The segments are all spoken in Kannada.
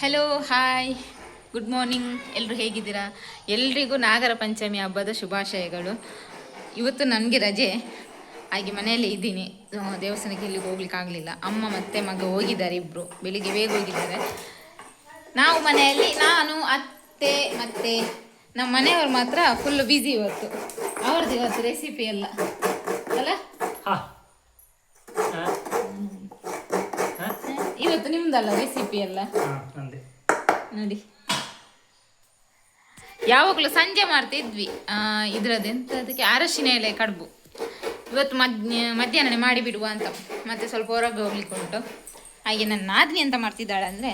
ಹಲೋ ಹಾಯ್ ಗುಡ್ ಮಾರ್ನಿಂಗ್ ಎಲ್ಲರೂ ಹೇಗಿದ್ದೀರಾ? ಎಲ್ರಿಗೂ ನಾಗರ ಪಂಚಮಿ ಹಬ್ಬದ ಶುಭಾಶಯಗಳು. ಇವತ್ತು ನನಗೆ ರಜೆ. ಹಾಗೆ ಮನೆಯಲ್ಲಿ ಇದ್ದೀನಿ. ದೇವಸ್ಥಾನಕ್ಕೆ ಇಲ್ಲಿಗೆ ಹೋಗ್ಲಿಕ್ಕೆ ಆಗಲಿಲ್ಲ. ಅಮ್ಮ ಮತ್ತು ಮಗ ಹೋಗಿದ್ದಾರೆ ಇಬ್ಬರು ಬೆಳಿಗ್ಗೆ ಬೇಗ ಹೋಗಿದ್ದಾರೆ. ನಾವು ಮನೆಯಲ್ಲಿ, ನಾನು, ಅತ್ತೆ ಮತ್ತೆ ನಮ್ಮ ಮನೆಯವ್ರು ಮಾತ್ರ ಫುಲ್ ಬ್ಯುಸಿ ಇವತ್ತು. ಅವ್ರದ್ದು ಇವತ್ತು ರೆಸಿಪಿ ಎಲ್ಲ. ಅಲ್ಲ ಹಾ ಹಾ ಹಾ ಇವತ್ತು ನಿಮ್ದಲ್ಲ ರೆಸಿಪಿ ಎಲ್ಲ? ನೋಡಿ. ಯಾವಾಗಲೂ ಸಂಜೆ ಮಾಡ್ತಿದ್ವಿ ಇದ್ರದ್ದು ಎಂತ ಅದಕ್ಕೆ ಅರಶಿನ ಎಲೆ ಕಡುಬು. ಇವತ್ತು ಮಧ್ಯಾಹ್ನ ಮಾಡಿ ಬಿಡುವ ಅಂತ. ಮತ್ತೆ ಸ್ವಲ್ಪ ಹೊರಗೆ ಹೋಗ್ಲಿಕ್ಕೆ ಉಂಟು. ಹಾಗೆ ನನ್ನ ನಾದಿನಿ ಅಂತ ಮಾಡ್ತಿದ್ದಾಳೆ ಅಂದ್ರೆ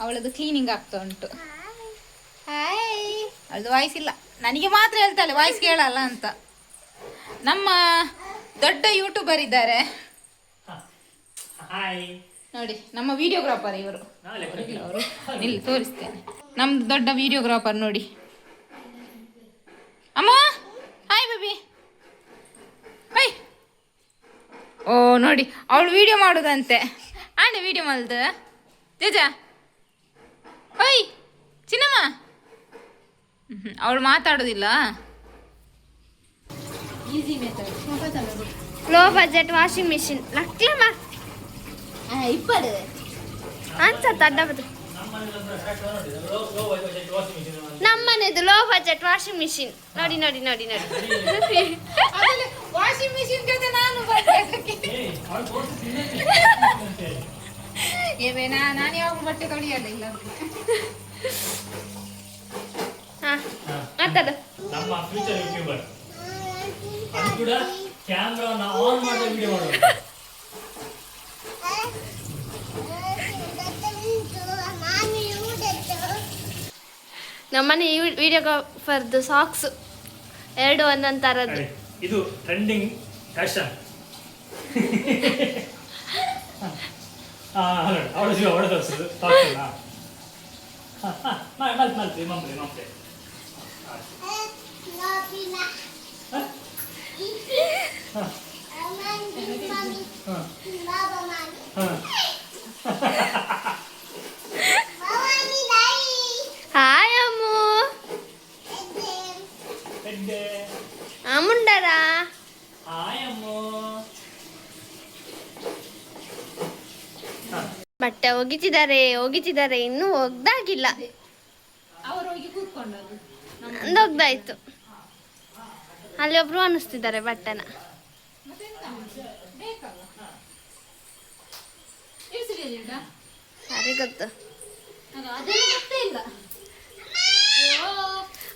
ಅವಳದು ಕ್ಲೀನಿಂಗ್ ಆಗ್ತಾ ಉಂಟು. ಹಾಯ್ ಅವಳದು ವಾಯ್ಸ್ ಇಲ್ಲ. ನನಗೆ ಮಾತ್ರ ಹೇಳ್ತಾಳೆ ವಾಯ್ಸ್ ಕೇಳಲ್ಲ ಅಂತ. ನಮ್ಮ ದೊಡ್ಡ ಯೂಟ್ಯೂಬರ್ ಇದ್ದಾರೆ. ಹಾಯ್. ನೋಡಿ ನಮ್ಮ ವಿಡಿಯೋಗ್ರಾಫರ್ ಇವರು. ಇಲ್ಲಿ ತೋರಿಸ್ತೇನೆ. ನಮ್ದು ದೊಡ್ಡ ವಿಡಿಯೋಗ್ರಾಫರ್ ನೋಡಿ. ಅಮ್ಮ! ಹಾಯ್ ಬೇಬಿ ಹೈ ಓ ನೋಡಿ ಅವಳು ವಿಡಿಯೋ ಮಾಡೋದಂತೆ. ಆಂಡೆ ವಿಡಿಯೋ ಮಾಡ್ದ. ಜಜ. ಹೊಯ್ ಚಿನ್ನಮ್ಮ. ಅವಳು ಮಾತಾಡೋದಿಲ್ಲ. Easy method low budget washing machine ಲಕ್ಲಮ್ಮ ಇಪ್ಪಡು ಅನ್ಸತ್ತ ನಮ್ಮನೆದು ಲೋ ಬಜೆಟ್ ವಾಷಿಂಗ್ ಮಿಷಿನ್ ನೋಡಿ ನೋಡಿ ನೋಡಿ ನೋಡಿ. ವಾಷಿಂಗ್ ಮಿಷಿನ್ ಜೊತೆ ನಾನು ಬರ್ಬೇಕು ಏವೇ ನಾ ನಾನು ಯಾವಾಗ ಬಟ್ಟೆ ಕಳಿಯಲ್ಲ ಇಲ್ಲ ಹಾ ನಮ್ಮ ಫ್ಯೂಚರ್ ಯೂಟ್ಯೂಬರ್ ಅದು ಕೂಡ ಕ್ಯಾಮ್ರಾನ ಆನ್ ಮಾಡಿ ವಿಡಿಯೋ ಮಾಡೋದು ನಮ್ಮನೆ ವಿಡಿಯೋಗ್ರಾಫರ್ದು ಸಾಕ್ಸ್ ಎರಡು ಒಂದೊಂದು ಥರದ್ದು ಇದು ಟ್ರೆಂಡಿಂಗ್ ಫ್ಯಾಷನ್ ಅವಳು ಜೀವ ಮಲ್ತಿ ಮಮ್ಮಿ ಮಂಪ್ಲಿ ಹಾಯ್ ಅಮ್ಮು. ಅಮ್ಮು. ಬಟ್ಟೆ ಒಗಿತಿದ್ದಾರೆ ಒಗಿತಿದ್ದಾರೆ ಇನ್ನೂ ಒಗ್ದಾಗಿಲ್ಲ. ಅವರು ಹೋಗಿ ಕೂತ್ಕೊಂಡದ್ದು ನಂದು ಒಗ್ದಾಯ್ತು. ಅಲ್ಲಿ ಒಬ್ರು ಅನಿಸ್ತಿದ್ದಾರೆ ಬಟ್ಟೆನ. ಯಾರಿಗೆ ಗೊತ್ತು? ಅದೆಲ್ಲ ಗೊತ್ತೇ ಇಲ್ಲ.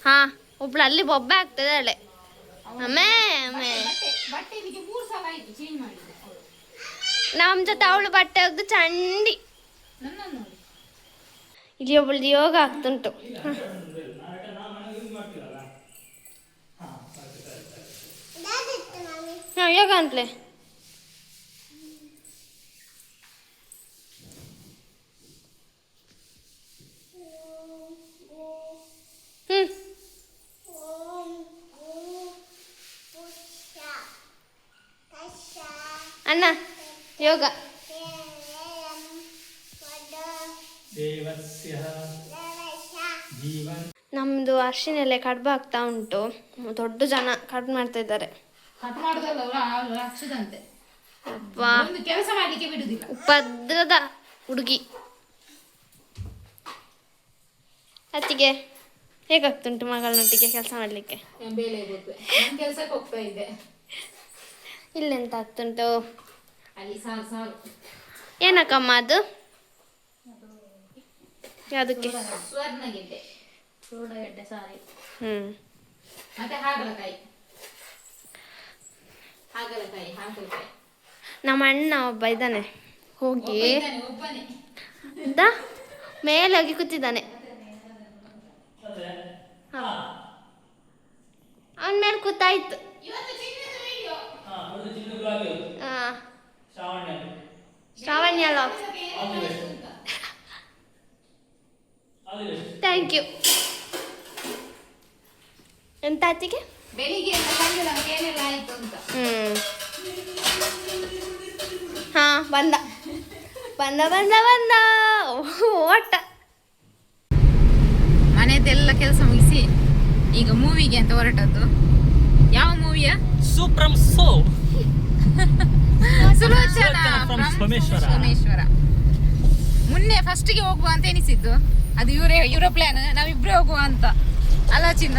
ಹಾ. ಒಬ್ಳು ಅಲ್ಲಿ ಬೊಬ್ಬೆ ಆಗ್ತದಾಳೆ ನಮ್ಮ ಜೊತೆ ಅವಳು ಬಟ್ಟೆ ಒಗ್ದು ಚಂಡಿ. ಇಲ್ಲಿ ಒಬ್ಬಳ್ದು ಯೋಗ ಆಗ್ತುಂಟು. ಹಾ, ಯೋಗ ಅಂತಲೇ ಹ್ಮ್ ಅಣ್ಣ ಯೋಗ. ನಮ್ದು ಅರ್ಶಿನ ನಮ್ಮದು ಅರ್ಶಿನೆಲೆ ಕಡ್ಬು ಆಗ್ತಾ ಉಂಟು. ದೊಡ್ಡ ಜನ ಕಡ್ ಮಾಡ್ತಾ ಇದ್ದಾರೆ. ಕಟ್ ಮಾಡೋದಲ್ಲ ಅವಳು ಒಂದು ಕೆಲಸ ಮಾಡ್ಲಿಕ್ಕೆ ಬಿಡುದಿಲ್ಲ. ಉಪದ್ರದ ಹುಡುಗಿ. ಅತ್ತಿಗೆ ಹೇಗಾಗ್ತುಂಟು ಮಗಳೊಟ್ಟಿಗೆ ಕೆಲಸ ಮಾಡ್ಲಿಕ್ಕೆ? ಇಲ್ಲೆಂತ ಆಗ್ತುಂಟು? ಏನಕ್ಕಮ್ಮ ಅದು? ಯಾವುದಕ್ಕೆ? ಹ್ಞೂ ನಮ್ಮ ಅಣ್ಣ ಒಬ್ಬ ಇದ್ದಾನೆ. ಹೋಗಿ. ಮೇಲೆ ಹೋಗಿ ಕೂತಿದ್ದಾನೆ. ಅವನ ಮೇಲೆ ಕೂತಾಯ್ತು. ಇವತ್ತು ಚಿನ್ನದ ವಿಡಿಯೋ ಹಾ. ಶ್ರಾವಣ್ಯ. ಶ್ರಾವಣ್ಯ ಲಾಕ್ಸ್ ಥ್ಯಾಂಕ್ ಯು ಎಂತ ಆತಿಗೆ ಬೆಳಿಗ್ಗೆ ಏನೆಲ್ಲ ಆಯ್ತು ಅಂತ. ಹ್ಞೂ ಹಾಂ ಬಂದ. ಬಂದ ಬಂದ ಬಂದ. ಓಟ. ಕೆಲಸ ಮುಗಿಸಿ ಈಗ ಮೂವಿಗೆ ಅಂತ ಹೊರಟದ್ದು. ಯಾವ ಮೂವಿಯ ಸೂಪ್ರಮ್ ಸೋ ಗೆ ಸೋಮೇಶ್ವರ. ಸೋಮೇಶ್ವರ ಮುನ್ನೆ ಫಸ್ಟಿಗೆ ಹೋಗುವ ಅಂತ ಎನಿಸಿದ್ದು ಅದು ಇವರೇ ಇವರ ಪ್ಲಾನ್ ನಾವಿಬ್ರೇ ಹೋಗುವ ಅಂತ. ಅಲ್ಲ ಚಿನ್ನ?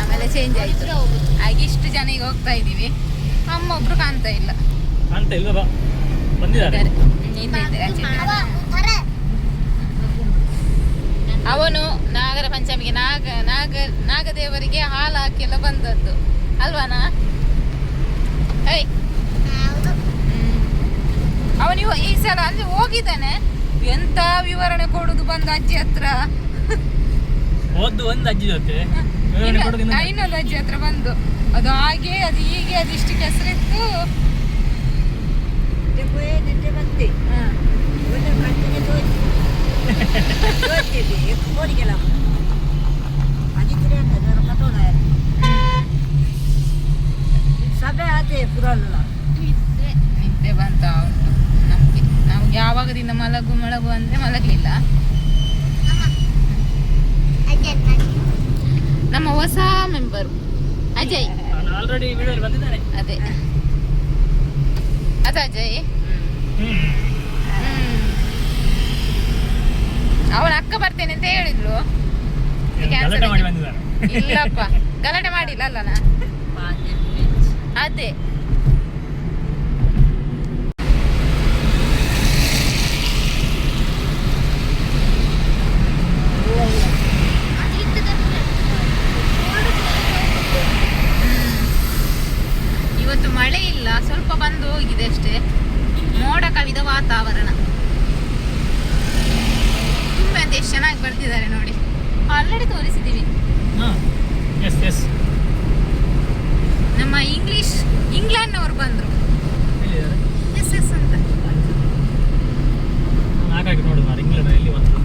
ಆಮೇಲೆ ಚೇಂಜ್ ಆಯ್ತು. ಹಾಗೆ ಇಷ್ಟು ಜನ ಈಗ ಹೋಗ್ತಾ ಇದೀವಿ ಅಮ್ಮ ಒಬ್ರು ಕಾಣ್ತಾ ಇಲ್ಲ. ಕಾಣ್ತಾ ಇಲ್ಲ ಬಂದಿದ್ದಾರೆ. ಅವನು ನಾಗರ ಪಂಚಮಿಗೆ ನಾಗ ನಾಗ ನಾಗದೇವರಿಗೆ ಹಾಲು ಹಾಕಿ ಎಲ್ಲ ಬಂದದ್ದು. ಅಲ್ವಾನಾ? ಹ್ಮ್. ಅವನು ಇವ- ಈ ಸಲ ಅಲ್ಲಿ ಹೋಗಿದ್ದಾನೆ. ಎಂತ ವಿವರಣೆ ಕೊಡುದು ಬಂದ ಅಜ್ಜಿ ಹತ್ರ? ಹೋದ್ದು ಒಂದು ಅಜ್ಜಿ ಜೊತೆ. ಇನ್ನೊಂದು. ಅಜ್ಜಿ ಹತ್ರ ಬಂದು. ಅದು ಹಾಗೆ ಅದು ಹೀಗೆ ಅದು ಇಷ್ಟು ಕೆಸರಿತ್ತು ಬಂದೆ. ಸಭೆ ಆತೆ ಪುರಲ್ಲ ನಿದ್ದೆ ಬಂತ ಉಂಟು ನಮ್ಗೆ ಯಾವಾಗದಿಂದ ಮಲಗು ಮಲಗು ಅಂದ್ರೆ ಮಲಗಲಿಲ್ಲ. ನಮ್ಮ ಹೊಸ ಮೆಂಬರ್ ಅಜಯ್. ಅದೇ. ಅದ ಅಜಯ್. ಅವನ ಅಕ್ಕ ಬರ್ತೇನೆ ಅಂತ ಹೇಳಿದ್ಲು. ಇಲ್ಲಪ್ಪ. ಗಲಾಟೆ ಮಾಡಿಲ್ಲ ಅಲ್ಲ ಅದೇ ಇವತ್ತು ಮಳೆ ಇಲ್ಲ ಸ್ವಲ್ಪ ಬಂದು ಹೋಗಿದೆ ಅಷ್ಟೇ. ಮೋಡ ಕವಿದ ವಾತಾವರಣ. ತುಂಬಾ ಅಂತ ಎಷ್ಟು ಚೆನ್ನಾಗಿ ಬರ್ತಿದ್ದಾರೆ ನೋಡಿ. ಆಲ್ರೆಡಿ ತೋರಿಸಿದೀವಿ ಹಾಂ ಎಸ್ ಎಸ್ ನಮ್ಮ ಇಂಗ್ಲಿಷ್ ಇಂಗ್ಲೆಂಡ್ನವ್ರು ಬಂದರು. ಬಂದ್ರು ಎಸ್ ಎಸ್ ಅಂತ. ಹಾಗಾಗಿ ನೋಡುವ ಇಂಗ್ಲೆಂಡ್ ಇಂಗ್ಲೆಂಡ್ ಎಲ್ಲಿ ಬಂತು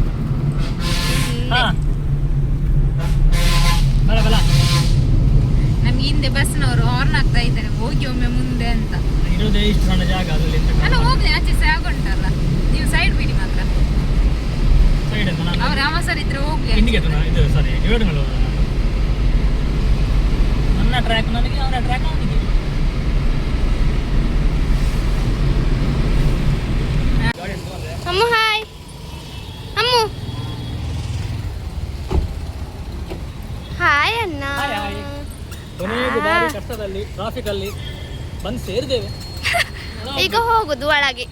ಹಾಂ ಬಲ ಬಲ ನಮ್ಗೆ ಹಿಂದೆ ಬಸ್ನವರು ಹಾರ್ನ್ ಆಗ್ತಾ ಇದ್ದಾರೆ ಹೋಗಿ ಒಮ್ಮೆ ಮುಂದೆ ಅಂತ ಇರೋದೇ ಇಷ್ಟು ಸಣ್ಣ ಜಾಗ ಅದರಲ್ಲಿ ಎಂತ ಅಲ್ಲ ಹೋಗ್ಲಿ ಆಚೆ ಸಹ ಆಗುಂಟಲ್ಲ ನೀವು ಸೈಡ್ ಬಿಡಿ ಮಾತ್ರ ಸೈಡ್ ಅಂತ ಅವಸರ ಇದ್ರೆ ಹೋಗ್ಲಿ ಇಂಡಿಗೆ ಇದು ಸಾರಿ ಡಿವೈಡ್ ಮಾಡೋಣ ನನ್ನ ಟ್ರ್ಯಾಕ್ ನನಗೆ ಅವನ ಟ್ರ್ಯಾಕ್ ಅವನಿಗೆ. ಅಮ್ಮು ಹಾಯ್ ಅಮ್ಮು. ಹಾಯ್ ಅಣ್ಣ. Hi, hi. ಕೊನೆಗೂ ಭಾರಿ ಕಷ್ಟದಲ್ಲಿ ಟ್ರಾಫಿಕ್ ಅಲ್ಲಿ ಬಂದು ಸೇರಿದ್ದೇವೆ. ಈಗ ಹೋಗುದು ಒಳಗೆ.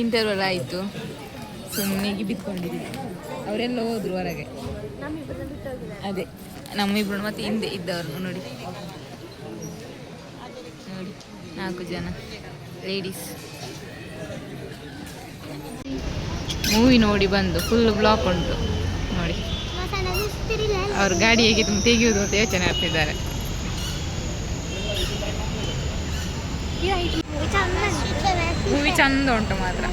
ಇಂಟರ್ವಲ್ ಆಯಿತು. ಸುಮ್ಮನೆ ಬಿತ್ಕೊಂಡಿದ್ದೀವಿ ಅವರೆಲ್ಲ ಹೋದ್ರು ಹೊರಗೆ. ಅದೇ ನಮ್ಮಿಬ್ರು ಮತ್ತೆ ಹಿಂದೆ ಇದ್ದವ್ರು ನೋಡಿ. ನೋಡಿ ನಾಲ್ಕು ಜನ ಲೇಡೀಸ್ ಮೂವಿ ನೋಡಿ ಬಂದು ಫುಲ್ ಬ್ಲಾಕ್ ಉಂಟು. ನೋಡಿ. ಅವ್ರ ಗಾಡಿ ಹೇಗೆ ತೆಗೆಯುವುದು ಅಂತ ಯೋಚನೆ ಆಗ್ತಿದ್ದಾರೆ. ಮೂವಿ ಚಂದ ಉಂಟು ಮಾತ್ರ.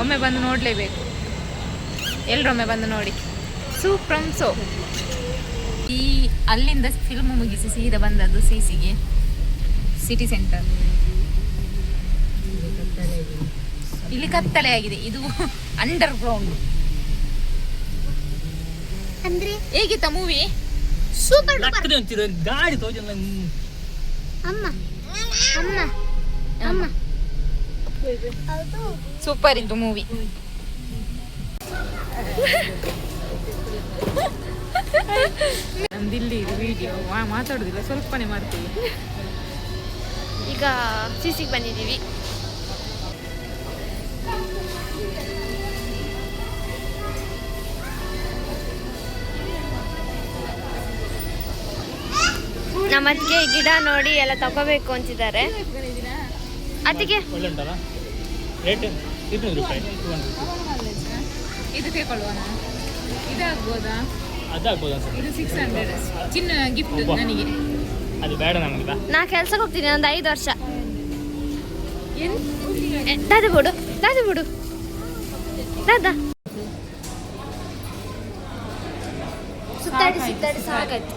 ಒಮ್ಮೆ ಬಂದು ನೋಡಲೇಬೇಕು. ಎಲ್ಲರೊಮ್ಮೆ ಬಂದು ನೋಡಿ. ಸೂಪ್ರಮ್ ಸೋ ಈ ಅಲ್ಲಿಂದ ಫಿಲ್ಮ್ ಮುಗಿಸಿ ಸೀದಾ ಬಂದದ್ದು ಸಿಸಿಗೆ ಸಿಟಿ ಸೆಂಟರ್ ಇಲ್ಲಿ ಕತ್ತಲೆ ಆಗಿದೆ. ಇದು ಅಂಡರ್ ಗ್ರೌಂಡ್ ಅಂದ್ರೆ? ಹೇಗಿತ್ತ ಮೂವಿ ಸೂಪರ್ ಗಾಡಿ ತೋಜಲ್ಲ ಅಮ್ಮ. ಅಮ್ಮ. ಅಮ್ಮ. ಸೂಪರ್ ಇತ್ತು ಮೂವಿ ನಮ್ದಿಲ್ಲಿ ಇದು ವಿಡಿಯೋ ಮಾತಾಡೋದಿಲ್ಲ ಸ್ವಲ್ಪನೇ ಮಾಡ್ತೀವಿ ಈಗ ಸಿಸಿಗೆ ಬಂದಿದ್ದೀವಿ. ನಮ್ಮ ಅತ್ತಿಗೆ ಗಿಡ ನೋಡಿ ಎಲ್ಲ ತಗೋಬೇಕು ಅಂತಿದ್ದಾರೆ. ಅದಕ್ಕೆ ಒಳ್ಳೆ ಉಂಟಲ್ಲ? ರೇಟ್ ಇನ್ನೂರು ರೂಪಾಯಿ. ಟೂ ಹಂಡ್ರೆಡ್ ಇದು ತಗೊಳ್ಳುವ ಇದಾಗ್ಬೋದಾ? ಅದಾಗ್ಬೋದು ಅನ್ಸುತ್ತೆ. ಇದು ಸಿಕ್ಸ್ ಹಂಡ್ರೆಡ್ ಚಿನ್ನ ಗಿಫ್ಟ್ ನನಗೆ. ಅದು ಬೇಡ ನಮಗೆ ನಾ ಕೆಲ್ಸಕ್ಕೆ ಹೋಗ್ತೀನಿ ಒಂದು ಐದು ವರ್ಷ. ದಾದ ಬಿಡು ದಾದ ಬಿಡು. ದಾದ. ಸುತ್ತಾಡಿ ಸುತ್ತಾಡಿ ಸಾಕಾಯ್ತು.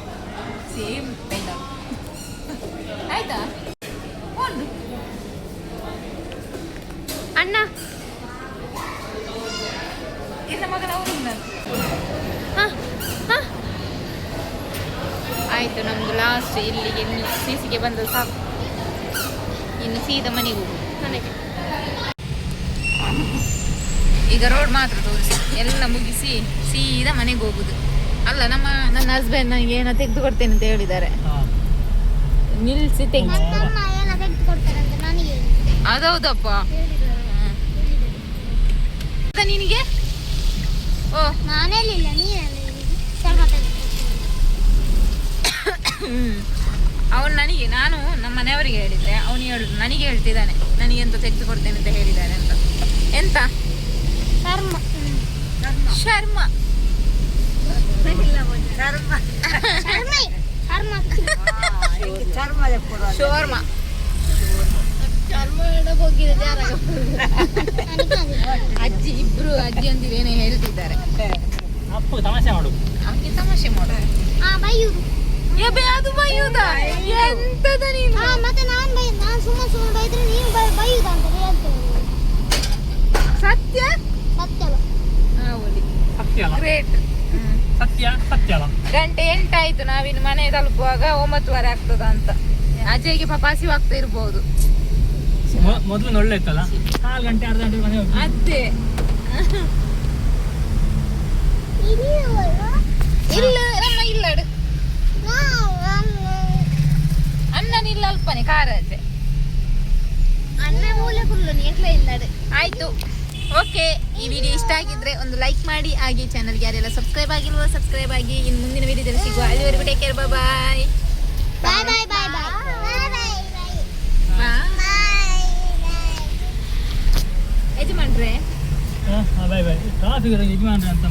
ಸೇಮ್ ಡೈಲಾಗ್ ಆಯ್ತಾ ಒಂದು ಅಣ್ಣ. ಇನ್ನ ಮಗನ ಅವರು ಹಾ ಹಾ. ಆಯ್ತು ನಮ್ದು ಲಾಸ್ಟ್ ಇಲ್ಲಿಗೆ ಸಿಸಿಗೆ ಬಂದು ಸಾಕು. ಇನ್ನು ಸೀದಾ ಮನೆಗೆ ಹೋಗುದು ನನಗೆ ಈಗ ರೋಡ್ ಮಾತ್ರ ತೋರಿಸಿ. ಎಲ್ಲ ಮುಗಿಸಿ ಸೀದಾ ಮನೆಗೆ ಹೋಗುದು. ಅಲ್ಲ ನಮ್ಮ ನನ್ನ ಹಸ್ಬೆಂಡ್ ನನಗೆ ಏನೋ ತೆಗೆದು ಕೊಡ್ತೇನೆ ಅಂತ ಹೇಳಿದ್ದಾರೆ. ನಿಲ್ಸಿ ತೆಗ್ದು. ಅದೌದಪ್ಪ. ಅದ ನಿನಗೆ? ಓ ನಾನೇಲಿಲ್ಲ ಅವನು ನನಗೆ ನಾನು ನಮ್ಮ ಮನೆಯವರಿಗೆ ಹೇಳಿದ್ರೆ ಅವನು ಹೇಳುದು ನನಗೆ ಹೇಳ್ತಿದ್ದಾನೆ. ನನಗೆ ಎಂತ ತೆಗೆದು ಕೊಡ್ತೇನೆ ಅಂತ ಹೇಳಿದ್ದಾರೆ ಅಂತ. ಎಂತ? ಶರ್ಮ. ಶರ್ಮ. ಶರ್ಮ. ಶರ್ಮ. ಶೋರ್ಮ. ಅಜ್ಜಿ ಇಬ್ರು ಅಜ್ಜಿ ಏನೇ ಹೇಳ್ತಿದ್ದಾರೆ. ಅಪ್ಪ ತಮಾಷೆ ಮಾಡು. ಅವನಿಗೆ ತಮಾಷೆ ಮಾಡು. ಎಬೆ ಅದು ಬೈಯುವುದ ಎಂತದ ನೀನು? ಮತ್ತೆ ನಾನು ಬೈ ನಾನು ಸುಮ್ಮನೆ ಸುಮ್ಮನೆ ಬೈದ್ರೆ ನೀವು ಬೈಯುದ ಅಂತ ಹೇಳ್ತೇನೆ. ಸತ್ಯ? ಸತ್ಯಲ್ಲ ಸತ್ಯ ಸತ್ಯಲ ಗ್ರೇಟ್ ಸತ್ಯ ಸತ್ಯ ಅಲ್ಲ ಗಂಟೆ ಎಂಟಾಯ್ತು ನಾವಿನ್ನು ಮನೆ ತಲುಪುವಾಗ ಒಂಬತ್ತುವರೆ ಆಗ್ತದ ಅಂತ. ಅಜಯ್ಗೆ ಪಾಪ ಹಸಿವಾಗ್ತಾ ಇರ್ಬೋದು. ಮೊದ್ಲು ಒಳ್ಳೆ ಇತ್ತಲ್ಲ? ಕಾಲು ಗಂಟೆ ಅರ್ಧ ಗಂಟೆ ಮನೆ ಅತ್ತೆ. ಅದೇ ಇಲ್ಲ ನಮ್ಮ ಇಲ್ಲಡು ಅಣ್ಣನಿಲ್ಲ ಅಲ್ಪನೆ ಕಾರಾಜೆ ಅಣ್ಣ ಮೂಲೆ ಕುಲ್ಲು ಎಂಟ್ಲ ಇಲ್ಲಡು ಆಯ್ತು. ಓಕೆ ಈ ವಿಡಿಯೋ ಇಷ್ಟ ಆಗಿದ್ರೆ ಒಂದು ಲೈಕ್ ಮಾಡಿ ಹಾಗೆ ಚಾನಲ್ಗೆ ಯಾರೆಲ್ಲ ಸಬ್ಸ್ಕ್ರೈಬ್ ಆಗಿಲ್ವೋ ಸಬ್ಸ್ಕ್ರೈಬ್ ಆಗಿ. ಇನ್ನು ಮುಂದಿನ ವಿಡಿಯೋದಲ್ಲಿ ಸಿಗುವ. ಅಲ್ಲಿವರೆಗೂ ಟೇಕ್ ಕೇರ್ ಬಾಯ್ ಬಾಯ್ ಬಾಯ್ ಯಜಮಾನ್ರೆ ಬಾಯ್ ಬಾಯ್ ಟ್ರಾಫಿಕ್ ಯಜಮಾನ್ರೆ ಅಂತ